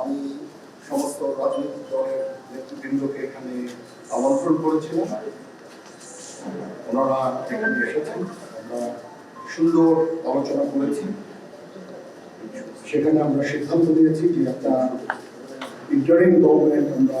আমি সমস্ত রাজনৈতিক দলের নেতৃবৃন্দকে এখানে আমন্ত্রণ করেছিলাম। ওনারা এখানে এসেছেন। আমরা সুন্দর আলোচনা করেছি। সেখানে আমরা সিদ্ধান্ত নিয়েছি যে একটা ইন্টারিং গভর্নমেন্ট আমরা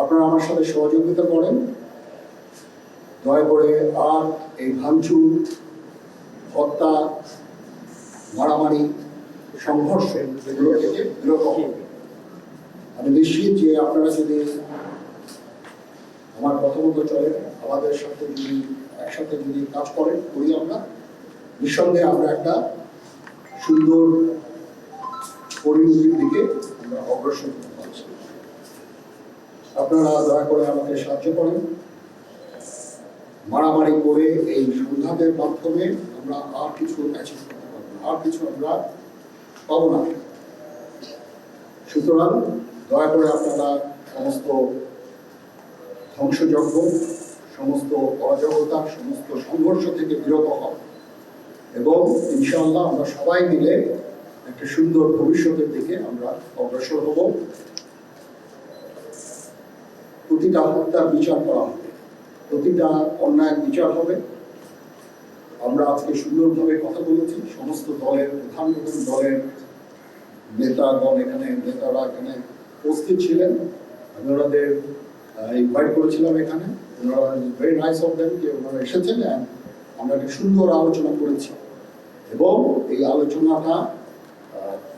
আপনারা আমার সাথে সহযোগিতা করেন। দয়া করে আর এই ভাঙচুর, হত্যা, মারামারি, সংঘর্ষ এগুলো থেকে বিরত আমি নিশ্চিত যে আপনারা যদি আমার কথা মতো চলে, আমাদের সাথে যদি একসাথে যদি কাজ করেন, করি আমরা, নিঃসন্দেহে আমরা একটা সুন্দর পরিণতির দিকে আমরা অগ্রসর আপনারা দয়া করে আমাকে সাহায্য করেন। মারামারি করে এই সংঘাতের মাধ্যমে আমরা আর কিছু অ্যাচিভ করতে পারব আর কিছু আমরা পাবো না। সুতরাং দয়া করে আপনারা সমস্ত ধ্বংসযজ্ঞ, সমস্ত অরাজকতা, সমস্ত সংঘর্ষ থেকে বিরত হন এবং ইনশাআল্লাহ আমরা সবাই মিলে একটা সুন্দর ভবিষ্যতের দিকে আমরা অগ্রসর হব। প্রতিটা হত্যার বিচার করা হবে। প্রতিটা অন্যায়ের বিচার হবে। আমরা আজকে সুন্দরভাবে কথা বলেছি। সমস্ত দলের প্রধান প্রধান দলের নেতাগণ এখানে, নেতারা এখানে উপস্থিত ছিলেন। আমি ওনাদের ইনভাইট করেছিলাম এখানে। ওনারা ভেরি নাইস অফ দেম যে ওনারা এসেছেন আমরা একটা সুন্দর আলোচনা করেছি। এবং এই আলোচনাটা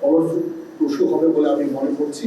ফলপ্রসূ হবে বলে আমি মনে করছি।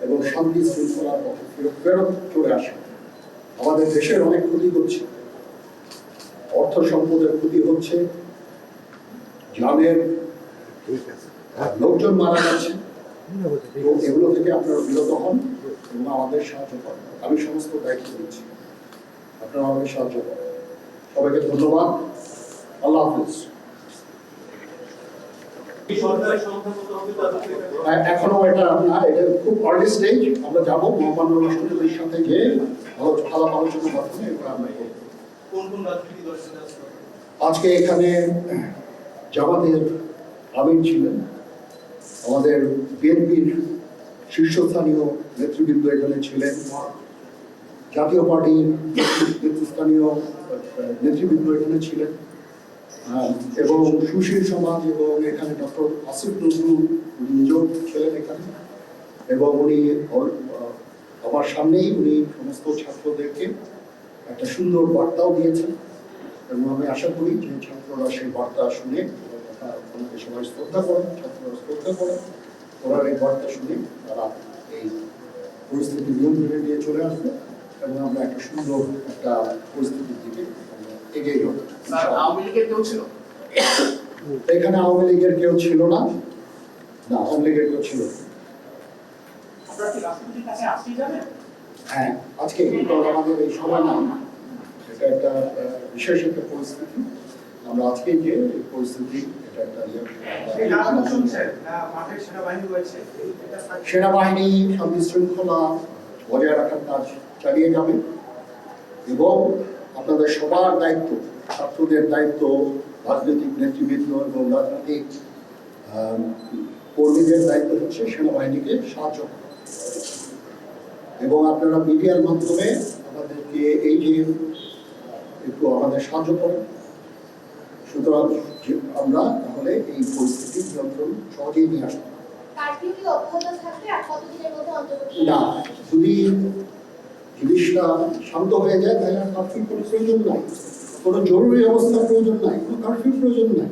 এবং শান্তি শৃঙ্খলার পথে ফেরত ফেরত চলে আসে। আমাদের দেশের অনেক ক্ষতি হচ্ছে। অর্থ সম্পদের ক্ষতি হচ্ছে। জানের লোকজন মারা যাচ্ছে এগুলো থেকে আপনারা বিরত হন এবং আমাদের সাহায্য করেন। আমি সমস্ত দায়িত্ব দিচ্ছি আপনারা আমাদের সাহায্য করেন। সবাইকে ধন্যবাদ। আল্লাহ হাফিজ সরকারের সংখ্যা কত হবে তাদের এ- এখনও এটা না এটা খুব আর্লি স্টেজ আমরা যাব মহামান্য রাষ্ট্রপতির সাথে গিয়ে আলাপ আলোচনার মাধ্যমে এটা আমরা আজকে এখানে জামাতের আমির ছিলেন আমাদের বিএনপির শীর্ষস্থানীয় নেতৃবৃন্দ এখানে ছিলেন জাতীয় পার্টির নেতৃস্থানীয় নেতৃবৃন্দ এখানে ছিলেন। এবং সুশীল সমাজ এবং এখানে ডক্টর আসিফ নজরুল, উনি নিজেও ছিলেন এখানে। এবং উনি আমার সামনেই উনি সমস্ত ছাত্রদেরকে একটা সুন্দর বার্তাও দিয়েছেন। এবং আমি আশা করি যে ছাত্ররা সেই বার্তা শুনে ওনাকে সবাই শ্রদ্ধা করেন ছাত্ররা শ্রদ্ধা করেন ওরা এই বার্তা শুনে তারা এই পরিস্থিতি নিয়ন্ত্রণে নিয়ে চলে আসবে এবং আমরা একটা সুন্দর একটা পরিস্থিতির দিকে এগিয়ে যাব। স্যার আওয়ামী লীগের কেউ ছিল? এখানে আওয়ামী লীগের কেউ ছিল না। না আওয়ামী লীগের কেউ ছিল হ্যাঁ আজকে কিন্তু আমাদের এই সময় না। এটা একটা বিশেষ একটা পরিস্থিতি। আমরা আজকে যে পরিস্থিতি এটা একটা ইয়ে, সেনাবাহিনী শান্তি শৃঙ্খলা বজায় রাখার কাজ চালিয়ে যাবে। এবং আপনাদের সবার দায়িত্ব ছাত্রদের দায়িত্ব রাজনৈতিক নেতৃবৃন্দ এবং রাজনৈতিক কর্মীদের দায়িত্ব হচ্ছে সেনাবাহিনীকে সাহায্য করা। এবং আপনারা মিডিয়ার মাধ্যমে আমাদেরকে এই যে একটু আমাদের সাহায্য করেন। সুতরাং আমরা তাহলে এই পরিস্থিতি নিয়ন্ত্রণ সহজেই নিয়ে অন্তর্বর্তী না যদি জিনিসটা শান্ত হয়ে যায় তাহলে আর কারফিউ কোনো প্রয়োজন নাই। কোনো জরুরি অবস্থার প্রয়োজন নাই কোনো কারফিউ প্রয়োজন নাই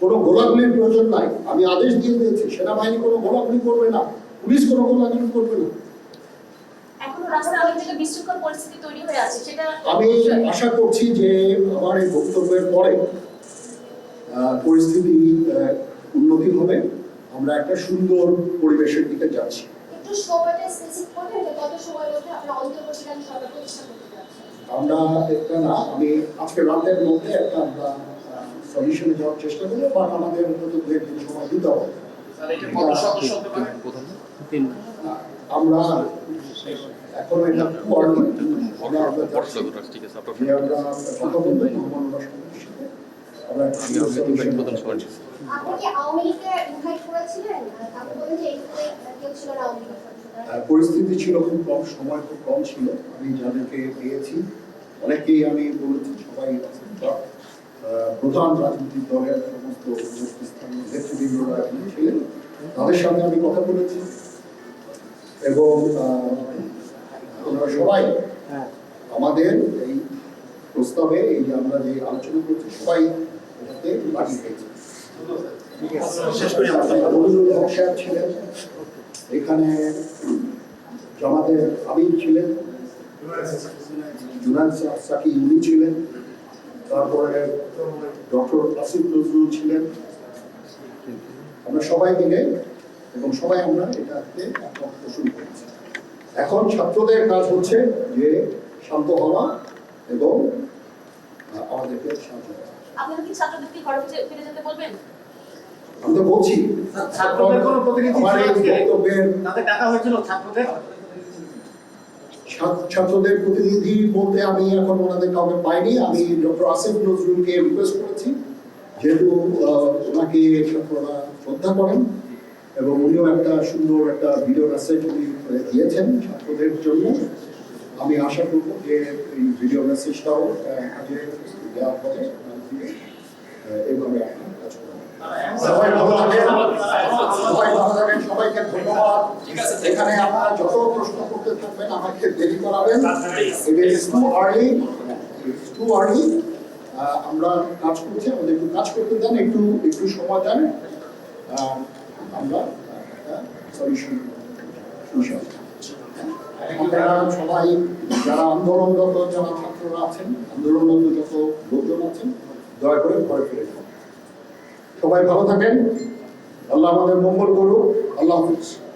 কোনো গোলাগুলির প্রয়োজন নাই। আমি আদেশ দিয়ে দিয়েছি সেনাবাহিনী কোনো গোলাগুলি করবে না পুলিশ কোনো গোলাগুলি করবে না। আমি আশা করছি যে আমার এই বক্তব্যের পরে পরিস্থিতি উন্নতি হবে। আমরা একটা সুন্দর পরিবেশের দিকে যাচ্ছি। একটু সময়টা স্পেসিফিক করবেন যে কত সময়ের মধ্যে আপনারা অন্তর্বর্তীকালীন সরকার প্রতিষ্ঠা যাচ্ছেন আমরা একটা না আমি আজকে রাতের মধ্যে একটা আমরা সলিউশনে যাওয়ার চেষ্টা করব বাট আমাদের মতো দু একদিন সময় দিতে হবে। আমরা এখন এটা। আপনি আওয়ামী লীগকে ইনভাইট করেছিলেন? আপনি বলেন যে কেউ ছিল না আওয়ামী লীগের। পরিস্থিতি ছিল খুব কম সময় খুব কম ছিল। আমি যাদেরকে পেয়েছি অনেকেই আমি বলেছি সবাই প্রধান রাজনৈতিক দলের সমস্ত নেতৃস্থানীয় নেতৃবৃন্দরা এখানে ছিলেন। তাদের সাথে আমি কথা বলেছি এবং ওনারা সবাই আমাদের এই প্রস্তাবে এই যে আমরা যে আলোচনা করছি সবাই এটাতে রাজি হয়েছে। শেষ করি সাহেব ছিলেন। এখানে জামাতের আমির ছিলেন জুনান সাকি উনি ছিলেন, তারপরে ডক্টর আসিফ নজরুল ছিলেন। আমরা সবাই মিলে, এবং সবাই আমরা একমত পোষণ করেছি। এখন ছাত্রদের কাজ হচ্ছে যে শান্ত হওয়া এবং আমাদেরকে সাহায্য করা। আপনারা কি ছাত্রদেরকে ঘরে ফিরে যেতে বলবেন? আমি তো বলছি ছাত্রদের কোনো প্রতিনিধি? তাদের ডাকা হয়েছিল ছাত্রদের? ছাত্র- ছাত্রদের প্রতিনিধি বলতে আমি এখন ওনাদের কাউকে পাইনি। আমি ডক্টর আসিফ নজরুলকে রিকোয়েস্ট করেছি। যেহেতু ওনাকে ছাত্ররা শ্রদ্ধা করেন এবং উনিও একটা সুন্দর একটা ভিডিও মেসেজ উনি দিয়েছেন ছাত্রদের জন্য। আমি আশা করব যে এই ভিডিও মেসেজটাও কাজে দেওয়া হবে। এইভাবে সবাই ভালো থাকেন। সবাই ভালো থাকেন। সবাইকে ধন্যবাদ। এখানে আপনারা যত প্রশ্ন করতে থাকবেন আমাকে দেরি করাবেন। টু আর্লি টু আর্লি আমরা কাজ করছি আমাদের একটু কাজ করতে দেন একটু একটু সময় দেন। আমরা সলিউশন সবাই যারা আন্দোলনরত যারা ছাত্ররা আছেন আন্দোলনরত যত লোকজন আছেন দয়া করে ঘরে ফিরে সবাই ভালো থাকেন। আল্লাহ আমাদের মঙ্গল করুক। আল্লাহ হাফিজ।